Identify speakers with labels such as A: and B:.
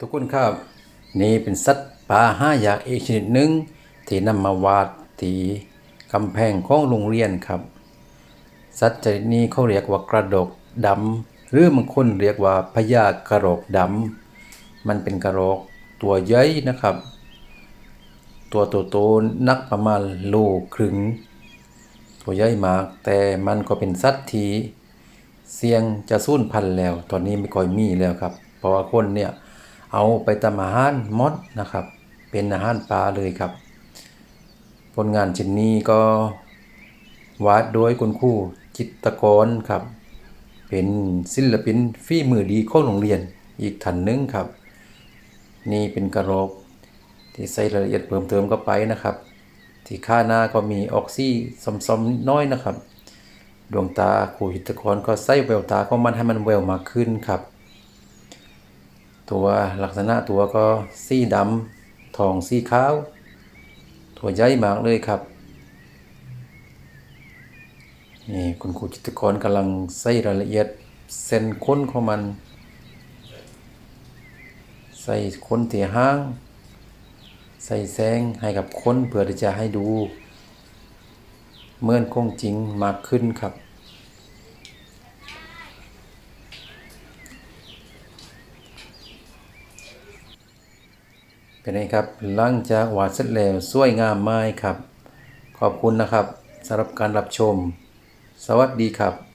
A: ทุกคนครับนี่เป็นสัตว์ป่าห้าอย่างอีกชนิดหนึ่งที่นำมาวาดที่กำแพงของโรงเรียนครับ สัตว์ชนิดนี้เขาเรียกว่ากระดกดำหรือบางคนเรียกว่าพญากระโหลกดำมันเป็นกระโหลกตัวใหญ่นะครับ ตัวโตๆนักประมาณโลครึ่งตัวใหญ่มากแต่มันก็เป็นสัตว์ที่เสี่ยงจะสูญพันธุ์แล้ว ตอนนี้ไม่ค่อยมีแล้วครับ เพราะว่าคนเนี่ย เอาไปทำอาหารมดนะครับ เป็นอาหารปลาเลยครับ ผลงานชิ้นนี้ก็วาดโดยคุณครูจิตกรครับ เป็นศิลปินฝีมือดีของโรงเรียนอีกท่านนึงครับ นี่เป็นกระโหลกที่ใส่รายละเอียดเพิ่มเติมเข้าไปนะครับ ที่ข้าหน้าก็มีออกซี่ซอมๆน้อยนะครับ ดวงตาครูหิตกรก็ใส่แววตาของมันให้มันแววมากขึ้นครับ ตัวลักษณะตัวก็สีดำทองสีขาว ตัวใหญ่มากเลยครับนี่คุณครูจิตรกรกำลังใส่รายละเอียดเส้นค้นของมัน ใส่ค้นที่ห้าง ใส่แสงให้กับค้นเพื่อที่จะให้ดู เหมือนคงจริงมากขึ้นครับ เป็นไงครับหลังจากวาดเสร็จแล้วสวยงามไม้ครับ ขอบคุณนะครับสำหรับการรับชม สวัสดีครับ